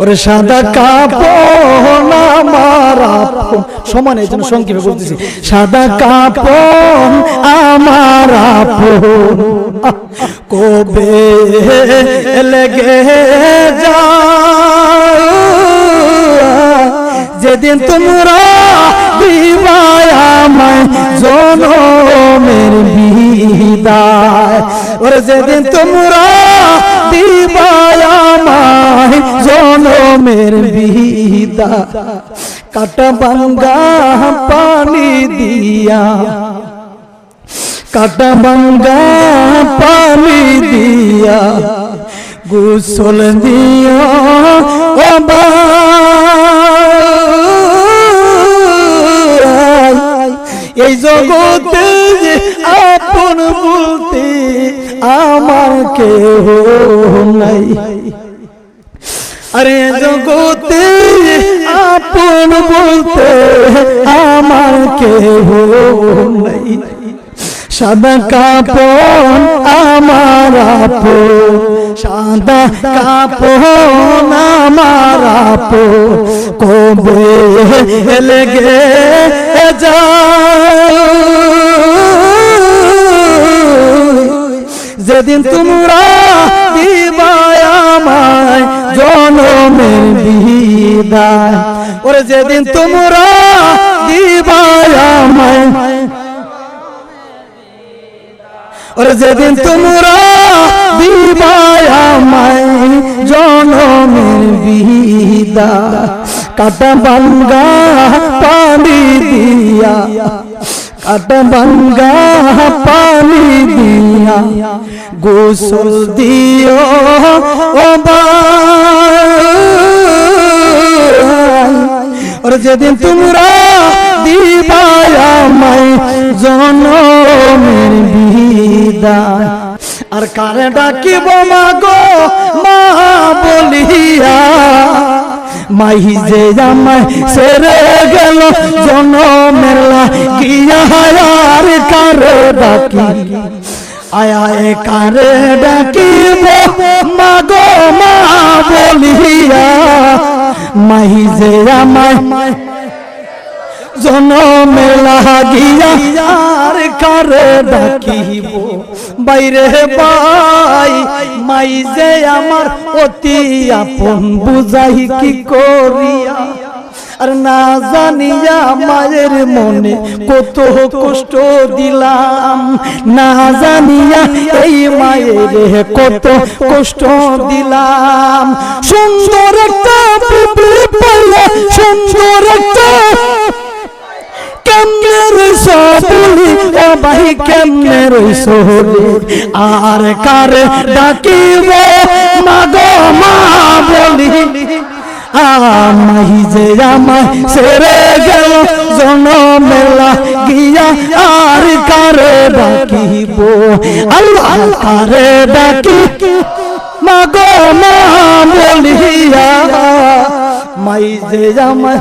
ওরে সাদা কাপড় আমার আপন। সমান এই জন্য সংক্ষেপে বলতেছি। সাদা কাপড় আমার আপন। আহ, কবে লেগে যায়? যেদিন তোমরা দিবায় আমায় জনমের বিদায়। ওরে যেদিন তোমরা জনমের বিদায় কাটা বাঙ্গা পানি দিয়া। কাটা বাঙ্গা পানি দিয়া গুসল দিয়া এই জগতে আপন বলতে আমার কেহ নাই। আরে জগতে আপন বলতে আমার কেহ নাই। সাদা কাপন আমার আপন সাদা কাপন আমার আপন। কবে লেগে যায়? যেদিন তোমরা জনমের বিদায়। ওরে যেদিন তোমরা দিবায় আমায়। ওরে যেদিন তোমরা দিবায় আমায়, জনমের বিদায়। কাটা বাঙ্গা পানি দিয়া, কাটা বাঙ্গা পানি দিয়া। গোসল দিও ওরে যেদিন তোমরা দিবায় আমায়, জনমের বিদায়। আর কারে ডাকিব মা গো মা বলিয়া। মাই যে আমায় সেরে গেল, জনমের গিয়া আর কারে ডাকি আয় আয় কারে ডাকিব? মা গো মা বলিয়া, মাই যে আমায় জনমে লাগিয়া, আর কারে ডাকিব? বাইরে বাই মাই যে আমার অতি আপন, বুঝাই কি করিয়া? আর না জানিয়া মায়ের মনে কত কষ্ট দিলাম। না জানিয়া এই মায়ের কত কষ্ট দিলাম। সুন্দর একটা সুন্দর একটা আর কারে ডাকিব? মাগো মা বলি। আমাই যে আমায় সেরে গেল জনমেলা গিয়া আর কারে ডাকিব? আল্লাহ কারে ডাকি মাগো মা বলিয়া, মাই যে আমায়